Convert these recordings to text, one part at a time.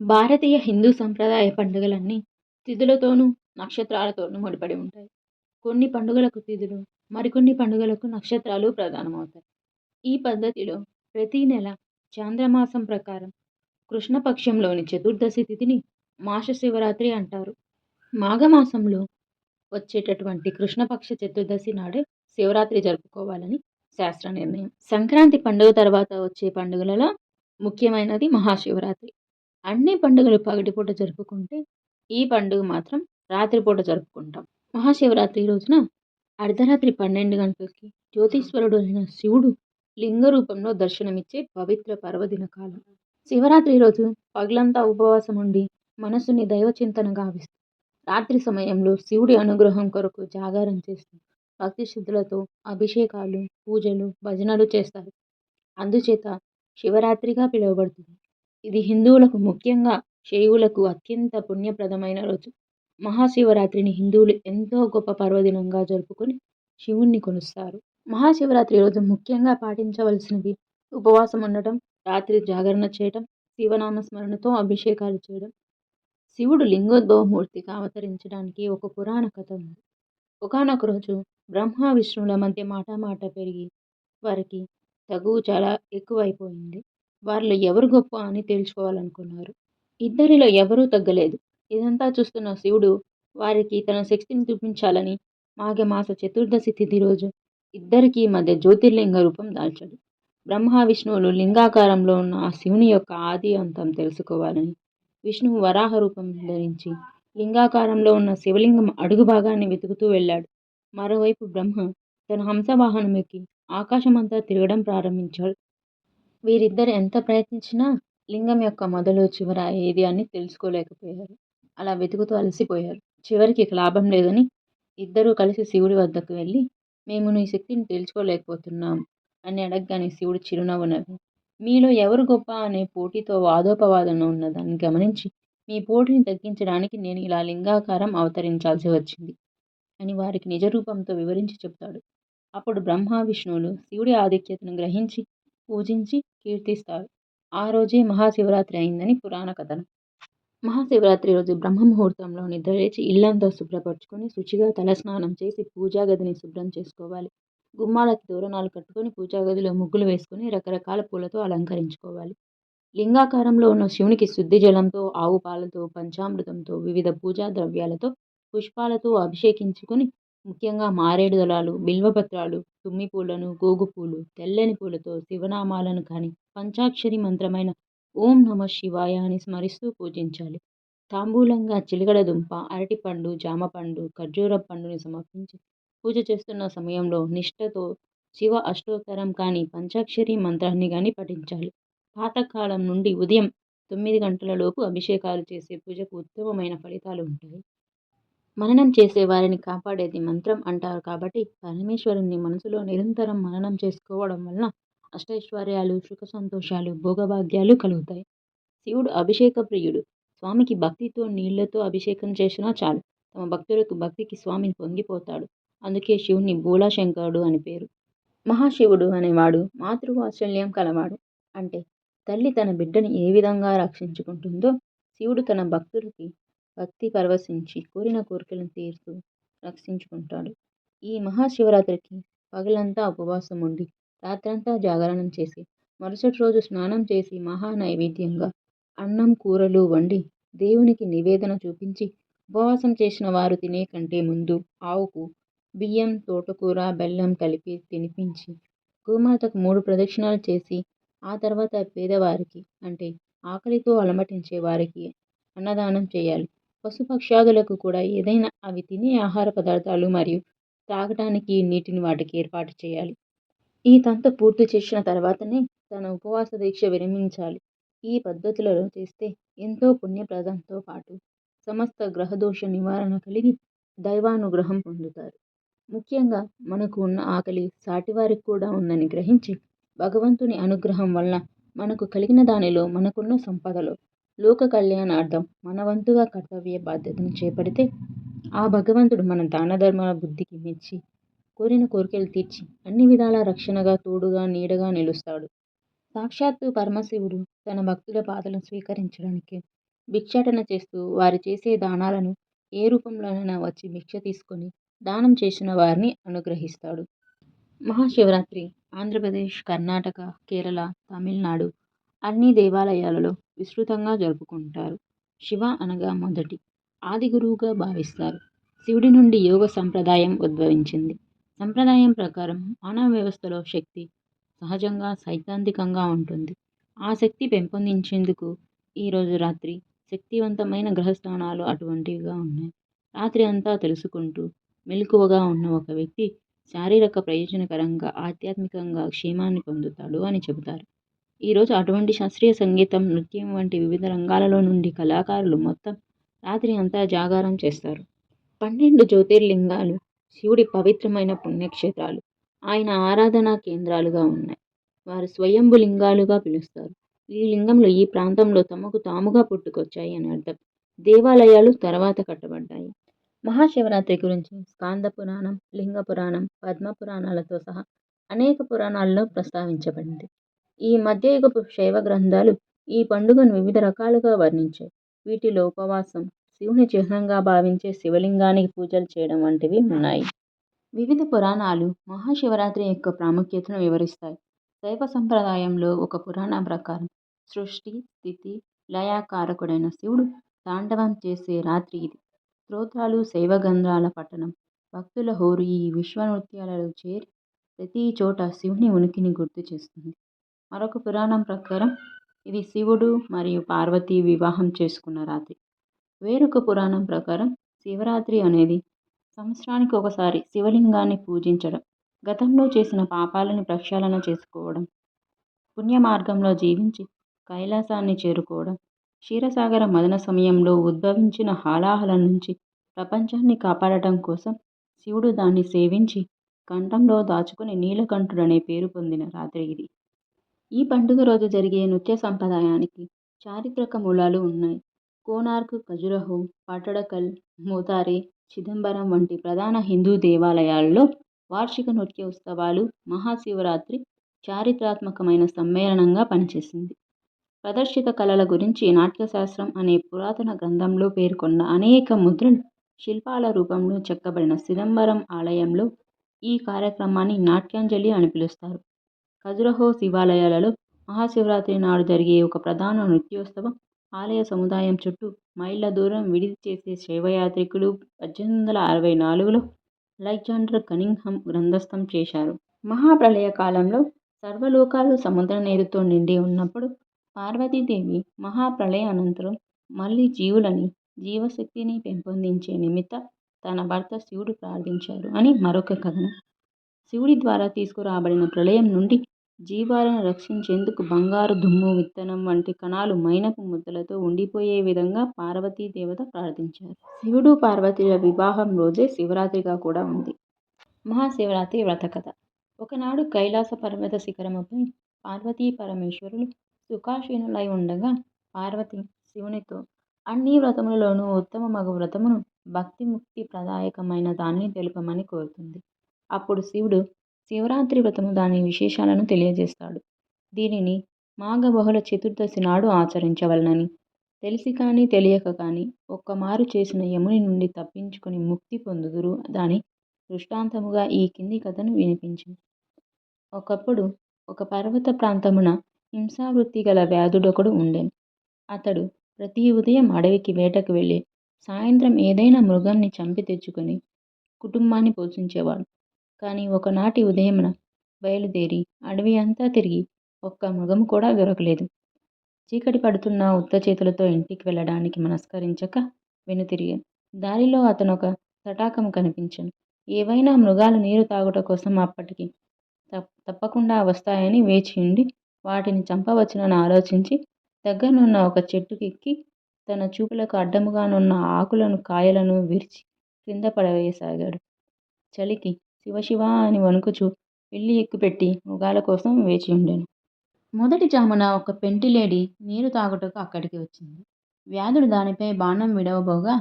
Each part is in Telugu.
భారతీయ హిందూ సంప్రదాయ పండుగలన్నీ తిథులతోనూ నక్షత్రాలతోనూ ముడిపడి ఉంటాయి. కొన్ని పండుగలకు తిథులు మరికొన్ని పండుగలకు నక్షత్రాలు ప్రధానమవుతాయి. ఈ పద్ధతిలో ప్రతీ నెల చాంద్రమాసం ప్రకారం కృష్ణపక్షంలోని చతుర్దశి తిథిని మాస శివరాత్రి అంటారు. మాఘమాసంలో వచ్చేటటువంటి కృష్ణపక్ష చతుర్దశి నాడే శివరాత్రి జరుపుకోవాలని శాస్త్ర నిర్ణయం. సంక్రాంతి పండుగ తర్వాత వచ్చే పండుగలలో ముఖ్యమైనది మహాశివరాత్రి. అన్ని పండుగలు పగటిపూట జరుపుకుంటే ఈ పండుగ మాత్రం రాత్రిపూట జరుపుకుంటాం. మహాశివరాత్రి రోజున అర్ధరాత్రి పన్నెండు గంటలకి జ్యోతీశ్వరుడు అయిన శివుడు లింగ రూపంలో దర్శనమిచ్చే పవిత్ర పర్వదిన కాలం. శివరాత్రి రోజు పగలంతా ఉపవాసం ఉండి మనసుని దైవచింతన గావిస్తూ రాత్రి సమయంలో శివుడి అనుగ్రహం కొరకు జాగారం చేస్తూ భక్తి శుద్ధులతో అభిషేకాలు పూజలు భజనలు చేస్తారు. అందుచేత శివరాత్రిగా పిలువబడుతుంది. ఇది హిందువులకు ముఖ్యంగా శైవులకు అత్యంత పుణ్యప్రదమైన రోజు. మహాశివరాత్రిని హిందువులు ఎంతో గొప్ప పర్వదినంగా జరుపుకొని శివుణ్ణి కొలుస్తారు. మహాశివరాత్రి రోజు ముఖ్యంగా పాటించవలసినవి ఉపవాసం ఉండటం రాత్రి జాగరణ చేయటం శివనామ స్మరణతో అభిషేకాలు చేయడం. శివుడు లింగోద్భవమూర్తిగా అవతరించడానికి ఒక పురాణ కథ ఉంది. ఒకనొక రోజు బ్రహ్మ విష్ణువుల మధ్య మాట మాట పెరిగి వారికి తగువు చాలా ఎక్కువైపోయింది. వాళ్ళు ఎవరు గొప్ప అని తెలుసుకోవాలనుకున్నారు ఇద్దరిలో ఎవరూ తగ్గలేదు. ఇదంతా చూస్తున్న శివుడు వారికి తన శక్తిని చూపించాలని మాఘమాస చతుర్దశి తిథి రోజు ఇద్దరికీ మధ్య జ్యోతిర్లింగ రూపం దాల్చాడు. బ్రహ్మ విష్ణువులు లింగాకారంలో ఉన్న ఆ శివుని యొక్క ఆది అంతం తెలుసుకోవాలని విష్ణువు వరాహ రూపం ధరించి లింగాకారంలో ఉన్న శివలింగం అడుగు భాగాన్ని వెతుకుతూ వెళ్ళాడు. మరోవైపు బ్రహ్మ తన హంసవాహనం ఎక్కి ఆకాశమంతా తిరగడం ప్రారంభించాడు. వీరిద్దరు ఎంత ప్రయత్నించినా లింగం యొక్క మొదలు చివర ఏది అని తెలుసుకోలేకపోయారు. అలా వెతుకుతూ అలసిపోయారు. చివరికి ఇక లాభం లేదని ఇద్దరూ కలిసి శివుడి వద్దకు వెళ్ళి మేము నీ శక్తిని తెలుసుకోలేకపోతున్నాం అని అడగగానే శివుడు చిరునవ్వు నవ్వి మీలో ఎవరు గొప్ప అనే పోటీతో వాదోపవాదన ఉన్నదాన్ని గమనించి మీ పోటీని తగ్గించడానికి నేను ఇలా లింగాకారం అవతరించాల్సి వచ్చింది అని వారికి నిజరూపంతో వివరించి చెప్తాడు అప్పుడు బ్రహ్మ విష్ణువులు శివుడి ఆధిక్యతను గ్రహించి పూజించి కీర్తిస్తారు. ఆ రోజే మహాశివరాత్రి అయిందని పురాణ కథనం. మహాశివరాత్రి రోజు బ్రహ్మ ముహూర్తంలో నిద్రలేచి ఇల్లంతా శుభ్రపరచుకొని శుచిగా తలస్నానం చేసి పూజా గదిని శుభ్రం చేసుకోవాలి. గుమ్మాలకి తోరణాలు కట్టుకొని పూజా గదిలో ముగ్గులు వేసుకొని రకరకాల పూలతో అలంకరించుకోవాలి. లింగాకారంలో ఉన్న శివునికి శుద్ధి జలంతో ఆవు పాలతో పంచామృతంతో వివిధ పూజా ద్రవ్యాలతో పుష్పాలతో అభిషేకించుకొని ముఖ్యంగా మారేడు దళాలు బిల్వపత్రాలు తుమ్మి పూలను గోగు పూలు తెల్లని పూలతో శివనామాలను కానీ పంచాక్షరి మంత్రమైన ఓం నమ శివాయ అని స్మరిస్తూ పూజించాలి. తాంబూలంగా చిలకడ దుంప అరటిపండు జామపండు ఖర్జూర పండుని సమర్పించి పూజ చేస్తున్న సమయంలో నిష్ఠతో శివ అష్టోత్తరం కానీ పంచాక్షరి మంత్రాన్ని కానీ పఠించాలి. పాతకాలం నుండి ఉదయం తొమ్మిది గంటలలోపు అభిషేకాలు చేసే పూజకు ఉత్తమమైన ఫలితాలు ఉంటాయి. మననం చేసే వారిని కాపాడేది మంత్రం అంటారు కాబట్టి పరమేశ్వరుని మనసులో నిరంతరం మననం చేసుకోవడం వలన అష్టైశ్వర్యాలు సుఖ సంతోషాలు భోగభాగ్యాలు కలుగుతాయి. శివుడు అభిషేక ప్రియుడు. స్వామికి భక్తితో నీళ్ళతో అభిషేకం చేసినా చాలు. తమ భక్తులకు భక్తికి స్వామిని పొంగిపోతాడు. అందుకే శివుని భూలాశంకరుడు అని పేరు. మహాశివుడు అనేవాడు మాతృవాత్సల్యం కలవాడు. అంటే తల్లి తన బిడ్డని ఏ విధంగా రక్షించుకుంటుందో శివుడు తన భక్తులకి భక్తి పరవశించి కోరిన కోరికలను తీరుతూ రక్షించుకుంటాడు. ఈ మహాశివరాత్రికి పగలంతా ఉపవాసం ఉండి రాత్రంతా జాగరణం చేసి మరుసటి రోజు స్నానం చేసి మహా నైవేద్యంగా అన్నం కూరలు వండి దేవునికి నివేదన చూపించి ఉపవాసం చేసిన వారు తినే కంటే ముందు ఆవుకు బియ్యం తోటకూర బెల్లం కలిపి తినిపించి గోమాతకు మూడు ప్రదక్షిణాలు చేసి ఆ తర్వాత పేదవారికి అంటే ఆకలితో అలమటించే వారికి అన్నదానం చేయాలి. పశుపక్షాదులకు కూడా ఏదైనా అవి తినే ఆహార పదార్థాలు మరియు తాగటానికి నీటిని వాటికి ఏర్పాటు చేయాలి. ఈ తంతు పూర్తి చేసిన తర్వాతనే తన ఉపవాస దీక్ష విరమించాలి. ఈ పద్ధతులలో చేస్తే ఎంతో పుణ్యప్రదంతో పాటు సమస్త గ్రహదోష నివారణ కలిగి దైవానుగ్రహం పొందుతారు. ముఖ్యంగా మనకు ఉన్న ఆకలి సాటివారికి కూడా ఉందని గ్రహించి భగవంతుని అనుగ్రహం వలన మనకు కలిగిన దానిలో మనకున్న సంపదలో లోక కళ్యాణార్థం మన వంతుగా కర్తవ్య బాధ్యతను చేపడితే ఆ భగవంతుడు మన దాన ధర్మాల బుద్ధికి మెచ్చి కోరిన కోరికలు తీర్చి అన్ని విధాల రక్షణగా తోడుగా నీడగా నిలుస్తాడు. సాక్షాత్తు పరమశివుడు తన భక్తుల బాధలను స్వీకరించడానికి భిక్షాటన చేస్తూ వారు చేసే దానాలను ఏ రూపంలోనైనా వచ్చి భిక్ష తీసుకొని దానం చేసిన వారిని అనుగ్రహిస్తాడు. మహాశివరాత్రి ఆంధ్రప్రదేశ్ కర్ణాటక కేరళ తమిళనాడు అన్ని దేవాలయాలలో విస్తృతంగా జరుపుకుంటారు. శివ అనగా మొదటి ఆది గురువుగా భావిస్తారు. శివుడి నుండి యోగ సంప్రదాయం ఉద్భవించింది. సంప్రదాయం ప్రకారం మానవ వ్యవస్థలో శక్తి సహజంగా సైద్ధాంతికంగా ఉంటుంది. ఆ శక్తి పెంపొందించేందుకు ఈరోజు రాత్రి శక్తివంతమైన గ్రహస్థానాలు అటువంటివిగా ఉన్నాయి. రాత్రి అంతా తెలుసుకుంటూ మెలకువగా ఉన్న ఒక వ్యక్తి శారీరక ప్రయోజనకరంగా ఆధ్యాత్మికంగా క్షేమాన్ని పొందుతాడు అని చెబుతారు. ఈరోజు అటువంటి శాస్త్రీయ సంగీతం నృత్యం వంటి వివిధ రంగాలలో నుండి కళాకారులు మొత్తం రాత్రి అంతా జాగారం చేస్తారు. పన్నెండు జ్యోతిర్లింగాలు శివుడి పవిత్రమైన పుణ్యక్షేత్రాలు ఆయన ఆరాధనా కేంద్రాలుగా ఉన్నాయి. వారు స్వయంభు లింగాలుగా పిలుస్తారు. ఈ లింగంలో ఈ ప్రాంతంలో తమకు తాముగా పుట్టుకొచ్చాయి అని అర్థం. దేవాలయాలు తర్వాత కట్టబడ్డాయి. మహాశివరాత్రి గురించి స్కాంద పురాణం లింగ పురాణం పద్మ పురాణాలతో సహా అనేక పురాణాల్లో ప్రస్తావించబడింది. ఈ మధ్యయుగపు శైవ గ్రంథాలు ఈ పండుగను వివిధ రకాలుగా వర్ణించాయి. వీటిలో ఉపవాసం శివుని చిహ్నంగా భావించే శివలింగానికి పూజలు చేయడం వంటివి ఉన్నాయి. వివిధ పురాణాలు మహాశివరాత్రి యొక్క ప్రాముఖ్యతను వివరిస్తాయి. శైవ సంప్రదాయంలో ఒక పురాణం ప్రకారం సృష్టి స్థితి లయాకారకుడైన శివుడు తాండవం చేసే రాత్రి ఇది. స్తోత్రాలు శైవగంధాల పట్టణం భక్తుల హోరు ఈ విశ్వ నృత్యాలలో చేరి ప్రతి చోట శివుని ఉనికిని గుర్తు చేస్తుంది. మరొక పురాణం ప్రకారం ఇది శివుడు మరియు పార్వతి వివాహం చేసుకున్న రాత్రి. వేరొక పురాణం ప్రకారం శివరాత్రి అనేది సంవత్సరానికి ఒకసారి శివలింగాన్ని పూజించడం గతంలో చేసిన పాపాలను ప్రక్షాళన చేసుకోవడం పుణ్య మార్గంలో జీవించి కైలాసాన్ని చేరుకోవడం క్షీరసాగర మదన సమయంలో ఉద్భవించిన హాలాహల నుంచి ప్రపంచాన్ని కాపాడటం కోసం శివుడు దాన్ని సేవించి కంఠంలో దాచుకుని నీలకంఠుడనే పేరు పొందిన రాత్రి ఇది. ఈ పండుగ రోజు జరిగే నృత్య సంప్రదాయానికి చారిత్రక మూలాలు ఉన్నాయి. కోనార్క్ ఖజురహో పాటడకల్ మోతారే చిదంబరం వంటి ప్రధాన హిందూ దేవాలయాల్లో వార్షిక నృత్య ఉత్సవాలు మహాశివరాత్రి చారిత్రాత్మకమైన సమ్మేళనంగా పనిచేసింది. ప్రదర్శిత కళల గురించి నాట్యశాస్త్రం అనే పురాతన గ్రంథంలో పేర్కొన్న అనేక ముద్రలు శిల్పాల రూపంలో చెక్కబడిన సిదంబరం ఆలయంలో ఈ కార్యక్రమాన్ని నాట్యాంజలి అని పిలుస్తారు. ఖజురహో శివాలయాలలో మహాశివరాత్రి నాడు జరిగే ఒక ప్రధాన నృత్యోత్సవం ఆలయ సముదాయం చుట్టూ మైళ్ళ దూరం విడిది చేసే శైవయాత్రికులు పద్దెనిమిది వందల అరవై నాలుగులో అలెగ్జాండర్ కనింగ్హమ్ గ్రంథస్థం చేశారు. మహాప్రళయ కాలంలో సర్వలోకాలు సముద్ర నీరుతో నిండి ఉన్నప్పుడు పార్వతీదేవి మహాప్రళయ అనంతరం మళ్ళీ జీవులని జీవశక్తిని పెంపొందించే నిమిత్త తన భర్త శివుడు ప్రార్థించారు అని మరొక కథనం. శివుడి ద్వారా తీసుకురాబడిన ప్రళయం నుండి జీవాలను రక్షించేందుకు బంగారు దుమ్ము విత్తనం వంటి కణాలు మైనపు ముద్దలతో ఉండిపోయే విధంగా పార్వతీ దేవత ప్రార్థించారు. శివుడు పార్వతీల వివాహం రోజే శివరాత్రిగా కూడా ఉంది. మహాశివరాత్రి వ్రతకథ ఒకనాడు కైలాస పర్వత శిఖరముపై పార్వతీ పరమేశ్వరులు సుఖాసీనులై ఉండగా పార్వతి శివునితో అన్ని వ్రతములలోనూ ఉత్తమ మగ వ్రతమును భక్తి ముక్తి ప్రదాయకమైన దాన్ని తెలుపమని కోరుతుంది అప్పుడు శివుడు శివరాత్రి వ్రతము దాని విశేషాలను తెలియజేస్తాడు. దీనిని మాఘ బహుళ చతుర్దశి నాడు ఆచరించవలనని తెలిసి కానీ తెలియక కానీ ఒక్కమారు చేసిన యముని నుండి తప్పించుకొని ముక్తి పొందుదురు దాని దృష్టాంతముగా ఈ కింది కథను వినిపించింది. ఒకప్పుడు ఒక పర్వత ప్రాంతమున హింసావృత్తి గల వ్యాధుడొకడు ఉండేను. అతడు ప్రతి ఉదయం అడవికి వేటకు వెళ్ళి సాయంత్రం ఏదైనా మృగాన్ని చంపి తెచ్చుకొని కుటుంబాన్ని పోషించేవాడు. కానీ ఒకనాటి ఉదయమున బయలుదేరి అడవి అంతా తిరిగి ఒక్క మృగము కూడా దొరకలేదు. చీకటి పడుతున్న ఉత్త చేతులతో ఇంటికి వెళ్ళడానికి మనస్కరించక వెనుతిరిగాను దారిలో అతను ఒక తటాకము కనిపించను. ఏవైనా మృగాలు నీరు తాగుట కోసం అప్పటికి తప్పకుండా వస్తాయని వేచి ఉండి వాటిని చంపవచ్చునని ఆలోచించి దగ్గరనున్న ఒక చెట్టుకెక్కి తన చూపులకు అడ్డముగానున్న ఆకులను కాయలను విరిచి క్రింద పడవేయసాగాడు. చలికి శివశివ అని వణుకుచూ పిల్లి ఎక్కుపెట్టి మృగాల కోసం వేచి ఉండెను. మొదటి జామున ఒక పెంటిలేడి నీరు తాగుటకు అక్కడికి వచ్చింది. వ్యాధుడు దానిపై బాణం విడవబోగా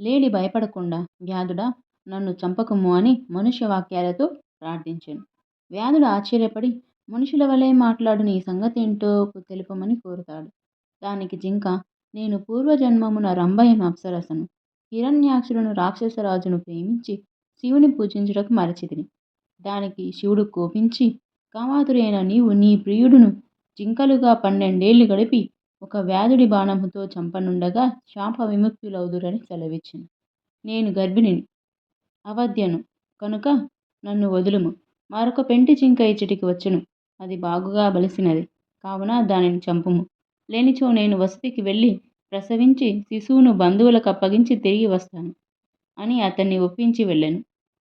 లేడి భయపడకుండా వ్యాధుడా నన్ను చంపకము అని మనుష్య వాక్యాలతో ప్రార్థించాను. వ్యాధుడు ఆశ్చర్యపడి మనుషుల వలె మాట్లాడు నీ సంగతి ఏంటో తెలుపమని కోరుతాడు. దానికి జింక నేను పూర్వజన్మమున రంభయం అప్సరసను. హిరణ్యాక్షులను రాక్షసరాజును ప్రేమించి శివుని పూజించుటకు మరచితిని. దానికి శివుడు కోపించి కామాతురైన నీవు నీ ప్రియుడును జింకలుగా పన్నెండేళ్ళు గడిపి ఒక వ్యాధుడి బాణముతో చంపనుండగా శాప విముక్తులవుదురని సెలవిచ్చింది నేను గర్భిణిని అవధ్యను. కనుక నన్ను వదులుము. మరొక పెంటి జింక ఇచ్చటికి వచ్చును. అది బాగుగా బలిసినది. కావున దానిని చంపుము. లేనిచో నేను వసతికి వెళ్ళి ప్రసవించి శిశువును బంధువులకు అప్పగించి తిరిగి వస్తాను అని అతన్ని ఒప్పించి వెళ్ళాను.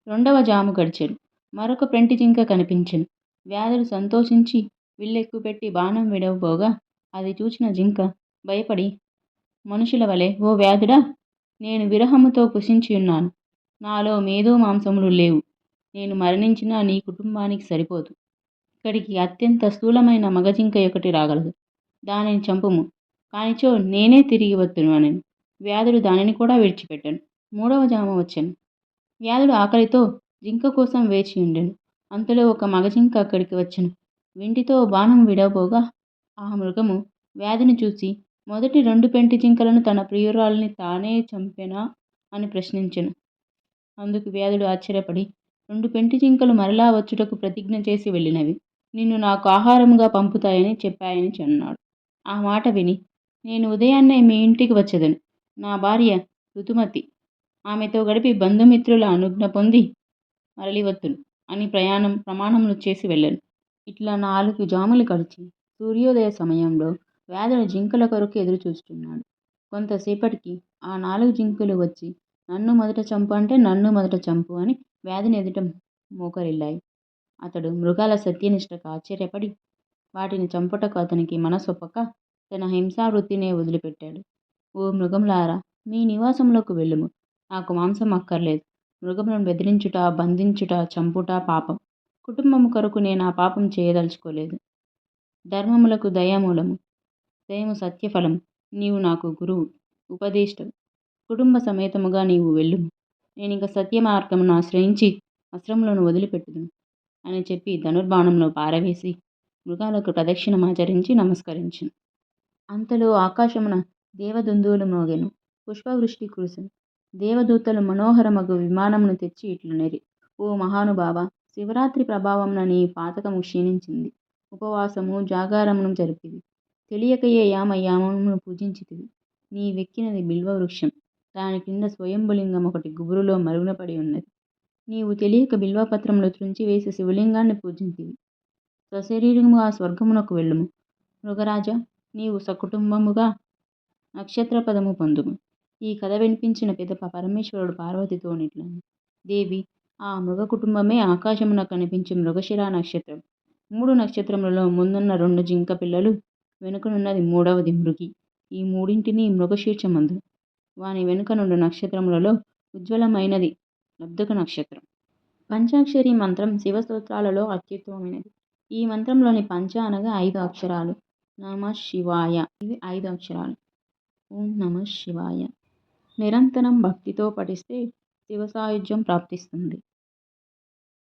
రెండవ జాము గడిచాడు మరొక పెంటి జింక కనిపించెను. వ్యాధుడు సంతోషించి విల్లెక్కుపెట్టి బాణం విడవబోగా అది చూసిన జింక భయపడి మనుషుల వలె ఓ వ్యాధుడా? నేను విరహముతో పుషించి ఉన్నాను. నాలో మేధో మాంసములు లేవు. నేను మరణించినా నీ కుటుంబానికి సరిపోదు. ఇక్కడికి అత్యంత స్థూలమైన మగజింక ఒకటి రాగలదు. దానిని చంపుము. కానిచో నేనే తిరిగి వద్దును అని వ్యాధుడు దానిని కూడా విడిచిపెట్టాను. మూడవ జామ వచ్చాను. వ్యాధుడు ఆకలితో జింక కోసం వేచి ఉండెను. అంతలో ఒక మగజింక అక్కడికి వచ్చెను. వింటితో బాణం విడవబోగా ఆ మృగము వ్యాధిని చూసి మొదటి రెండు పెంటి జింకలను తన ప్రియురాలిని తానే చంపెనా అని ప్రశ్నించెను. అందుకు వ్యాధుడు ఆశ్చర్యపడి రెండు పెంటి జింకలు మరలా వచ్చుటకు ప్రతిజ్ఞ చేసి వెళ్ళినవి. నిన్ను నాకు ఆహారముగా పంపుతాయని చెప్పాయని అన్నాడు ఆ మాట విని నేను ఉదయాన్నే మీ ఇంటికి వచ్చేదను. నా భార్య ఋతుమతి ఆమెతో గడిపి బంధుమిత్రుల అనుజ్ఞ పొంది మరలివత్తును. అని ప్రయాణం ప్రమాణములు చేసి వెళ్ళాను. ఇట్లా నాలుగు జాములు గడిచి సూర్యోదయ సమయంలో వేదన జింకల కొరకు ఎదురు చూస్తున్నాడు. కొంతసేపటికి ఆ నాలుగు జింకలు వచ్చి నన్ను మొదట చంపు అంటే నన్ను మొదట చంపు అని వ్యాధిని ఎదుట మోకరిల్లాయి. అతడు మృగాల సత్యనిష్టకు ఆశ్చర్యపడి వాటిని చంపుటకు అతనికి మనసొప్పక? తన హింసావృత్తినే వదిలిపెట్టాడు. ఓ మృగంలారా మీ నివాసంలోకి వెళ్ళుము. నాకు మాంసం అక్కర్లేదు. మృగములను బెదిరించుట బంధించుట చంపుట పాపం. కుటుంబము కొరకు నేను ఆ పాపం చేయదలుచుకోలేదు. ధర్మములకు దయామూలము. దయము సత్యఫలం నీవు నాకు గురువు. ఉపదేష్టం కుటుంబ సమేతముగా నీవు వెళ్ళుము. నేను ఇంక సత్య మార్గమును ఆశ్రయించి అస్త్రములను వదిలిపెట్టుదును అని చెప్పి ధనుర్బాణంలో పారవేసి మృగాలకు ప్రదక్షిణమాచరించి నమస్కరించను. అంతలో ఆకాశమున దేవదుందువులు మోగెను. పుష్పవృష్టి కురిసెను. దేవదూతలు మనోహరమగు విమానమును తెచ్చి ఇట్లనేరి. ఓ మహానుభావ శివరాత్రి ప్రభావంన నీ పాతకము క్షీణించింది. ఉపవాసము జాగారమును జరిపివి తెలియకయే యామ యామమును పూజించితివి. నీ వెక్కినది బిల్వ వృక్షం దాని కింద స్వయంభులింగం ఒకటి గుబురులో మరుగున పడి ఉన్నది. నీవు తెలియక బిల్వపత్రములు త్రుంచివేసి శివలింగాన్ని పూజింతివి స్వశరీరముగా స్వర్గమునకు వెళ్ళుము. మృగరాజా నీవు సకుటుంబముగా నక్షత్రపదము పొందుము. ఈ కథ వినిపించిన పిదప పరమేశ్వరుడు పార్వతితో నిట్లను దేవి ఆ మృగ కుటుంబమే ఆకాశమున కనిపించే మృగశిర నక్షత్రం. మూడు నక్షత్రములలో ముందున్న రెండు జింక పిల్లలు వెనుకనున్నది మూడవది మృగి. ఈ మూడింటిని మృగశీర్షమందు. వాని వెనుక నుండి నక్షత్రములలో ఉజ్వలమైనది లబ్ధక నక్షత్రం. పంచాక్షరి మంత్రం శివస్తోత్రాలలో అత్యుత్తమమైనది. ఈ మంత్రంలోని పంచ అనగా ఐదు అక్షరాలు. నమ శివాయ. ఇవి ఐదు అక్షరాలు. ఓం నమ శివాయ. నిరంతరం భక్తితో పఠిస్తే శివ సాయుధ్యం ప్రాప్తిస్తుంది.